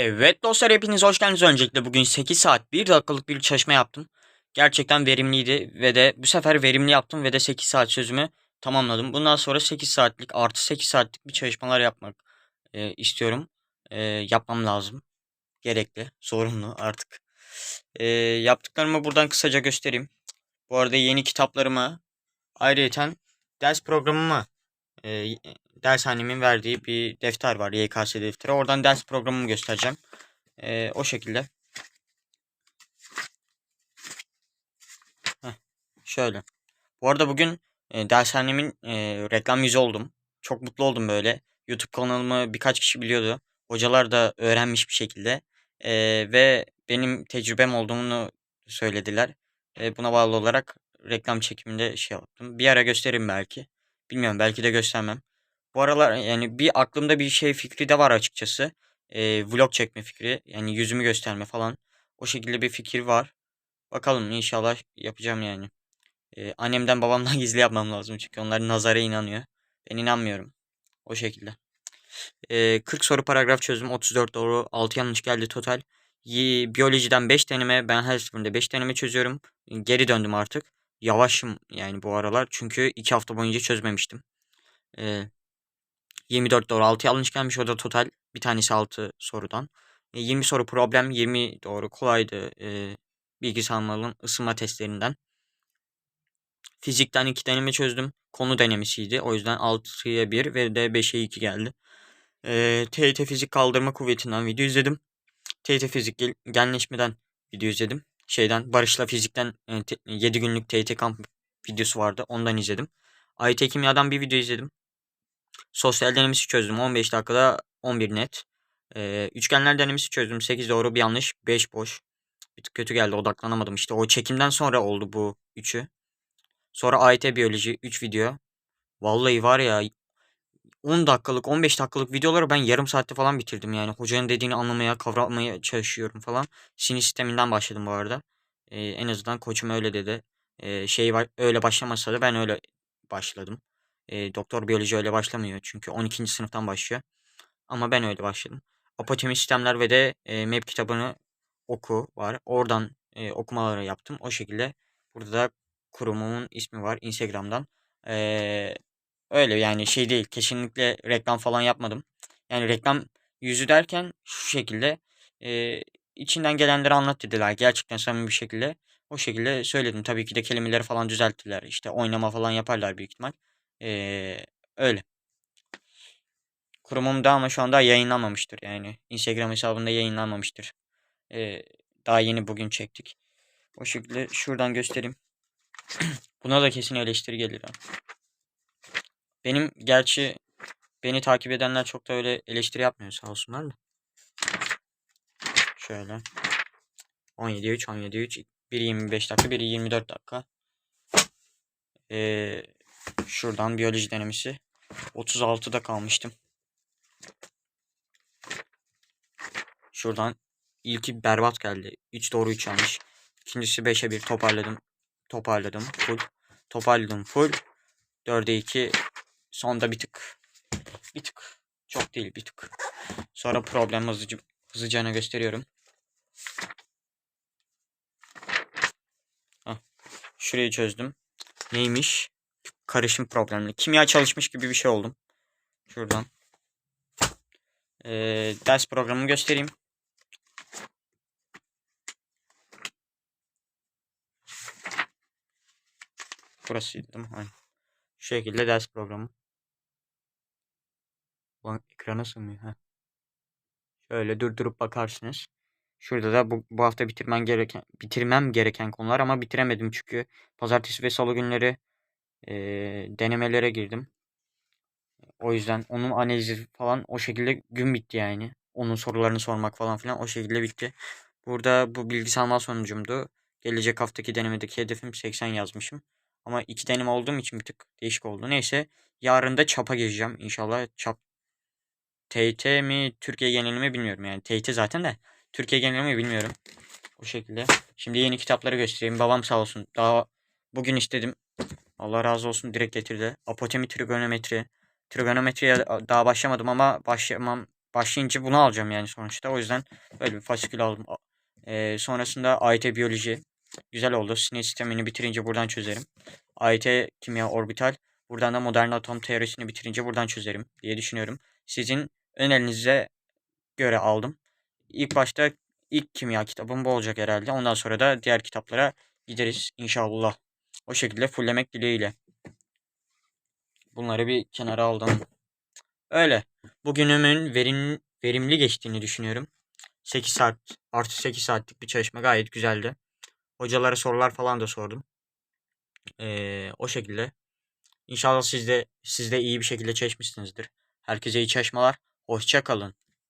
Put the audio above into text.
Evet dostlar hepiniz hoş geldiniz. Öncelikle bugün 8 saat 1 dakikalık bir çalışma yaptım. Gerçekten verimliydi ve de bu sefer verimli yaptım ve de 8 saat sözümü tamamladım. Bundan sonra 8 saatlik artı 8 saatlik bir çalışmalar yapmak e, istiyorum. E, yapmam lazım. Gerekli, zorunlu artık. E, yaptıklarımı buradan kısaca göstereyim. Bu arada yeni kitaplarımı ayrıyeten ders programımı e, dershanemin verdiği bir defter var. YKS defteri. Oradan ders programımı göstereceğim. E, o şekilde. Heh, şöyle. Bu arada bugün e, dershanemin e, reklam yüzü oldum. Çok mutlu oldum böyle. YouTube kanalımı birkaç kişi biliyordu. Hocalar da öğrenmiş bir şekilde. E, ve benim tecrübem olduğunu söylediler. E, buna bağlı olarak reklam çekiminde şey yaptım. Bir ara gösteririm belki. Bilmiyorum belki de göstermem. Bu aralar yani bir aklımda bir şey fikri de var açıkçası. Eee, vlog çekme fikri. Yani yüzümü gösterme falan. O şekilde bir fikir var. Bakalım inşallah yapacağım yani. Eee, annemden babamdan gizli yapmam lazım. Çünkü onlar nazara inanıyor. Ben inanmıyorum. O şekilde. Eee, 40 soru paragraf çözdüm. 34 doğru. 6 yanlış geldi total. Biyolojiden 5 deneme. Ben her seferinde 5 deneme çözüyorum. Geri döndüm artık. Yavaşım yani bu aralar. Çünkü 2 hafta boyunca çözmemiştim. Eee 24 doğru 6 yanlış gelmiş. O da total bir tanesi 6 sorudan. E, 20 soru problem 20 doğru kolaydı. E, bilgi ısınma testlerinden. Fizikten 2 deneme çözdüm. Konu denemesiydi. O yüzden 6'ya 1 ve de 5'e 2 geldi. E, TYT fizik kaldırma kuvvetinden video izledim. TYT fizik gel- genleşmeden video izledim. Şeyden Barış'la fizikten e, te- 7 günlük TYT kamp videosu vardı. Ondan izledim. AYT kimyadan bir video izledim. Sosyal denemesi çözdüm 15 dakikada 11 net. Ee, üçgenler denemesi çözdüm 8 doğru bir yanlış 5 boş. Bir tık kötü geldi odaklanamadım işte o çekimden sonra oldu bu üçü. Sonra AYT biyoloji 3 video. Vallahi var ya 10 dakikalık 15 dakikalık videoları ben yarım saatte falan bitirdim yani. Hocanın dediğini anlamaya kavramaya çalışıyorum falan. Sinir sisteminden başladım bu arada. Ee, en azından koçum öyle dedi. Ee, şey öyle başlamasa da ben öyle başladım. Ee, doktor biyoloji öyle başlamıyor çünkü 12. sınıftan başlıyor. Ama ben öyle başladım. Apotemi sistemler ve de e, map kitabını oku var. Oradan e, okumaları yaptım. O şekilde burada da kurumumun ismi var Instagram'dan. Ee, öyle yani şey değil. Kesinlikle reklam falan yapmadım. Yani reklam yüzü derken şu şekilde e, içinden gelenleri anlat dediler. Gerçekten samimi bir şekilde. O şekilde söyledim. Tabii ki de kelimeleri falan düzelttiler. İşte oynama falan yaparlar büyük ihtimal. Ee, öyle. Kurumumda ama şu anda yayınlanmamıştır yani. Instagram hesabında yayınlanmamıştır. Ee, daha yeni bugün çektik. O şekilde şuradan göstereyim. Buna da kesin eleştiri gelir. Benim gerçi beni takip edenler çok da öyle eleştiri yapmıyor sağ olsunlar da. Şöyle. 17 3 17 3 biri 25 dakika biri 24 dakika. Ee, şuradan biyoloji denemesi. 36'da kalmıştım. Şuradan ilki berbat geldi. 3 doğru 3 yanlış. İkincisi 5'e 1 toparladım. Toparladım full. Toparladım full. 4'e 2 sonda bir tık. Bir tık. Çok değil bir tık. Sonra problem hızlıca, hızlıcana gösteriyorum. Hah. Şurayı çözdüm. Neymiş? Karışım problemli. Kimya çalışmış gibi bir şey oldum. Şuradan. Ee, ders programını göstereyim. Burasıydı değil mi? Aynen. Şu şekilde ders programı. Ulan ekrana sığmıyor. Heh. Şöyle durdurup bakarsınız. Şurada da bu, bu hafta bitirmem gereken bitirmem gereken konular ama bitiremedim çünkü pazartesi ve salı günleri eee, denemelere girdim. O yüzden onun analizi falan o şekilde gün bitti yani. Onun sorularını sormak falan filan o şekilde bitti. Burada bu bilgi sonucumdu. Gelecek haftaki denemedeki hedefim 80 yazmışım. Ama iki deneme olduğum için bir tık değişik oldu. Neyse yarın da çapa gireceğim inşallah. Çap TYT mi Türkiye geneli mi bilmiyorum yani. TYT zaten de Türkiye geneli mi bilmiyorum. O şekilde. Şimdi yeni kitapları göstereyim. Babam sağ olsun. Daha bugün istedim. Allah razı olsun direkt getirdi. Apotemi trigonometri. Trigonometriye daha başlamadım ama başlamam başlayınca bunu alacağım yani sonuçta. O yüzden böyle bir fasikül aldım. Ee, sonrasında AYT biyoloji güzel oldu. Sinir sistemini bitirince buradan çözerim. AYT kimya orbital. Buradan da modern atom teorisini bitirince buradan çözerim diye düşünüyorum. Sizin önerinize göre aldım. İlk başta ilk kimya kitabım bu olacak herhalde. Ondan sonra da diğer kitaplara gideriz inşallah. O şekilde fulllemek dileğiyle. Bunları bir kenara aldım. Öyle. Bugünümün verim, verimli geçtiğini düşünüyorum. 8 saat artı 8 saatlik bir çalışma gayet güzeldi. Hocalara sorular falan da sordum. Ee, o şekilde. İnşallah siz de, siz de iyi bir şekilde çalışmışsınızdır. Herkese iyi çalışmalar. Hoşça kalın.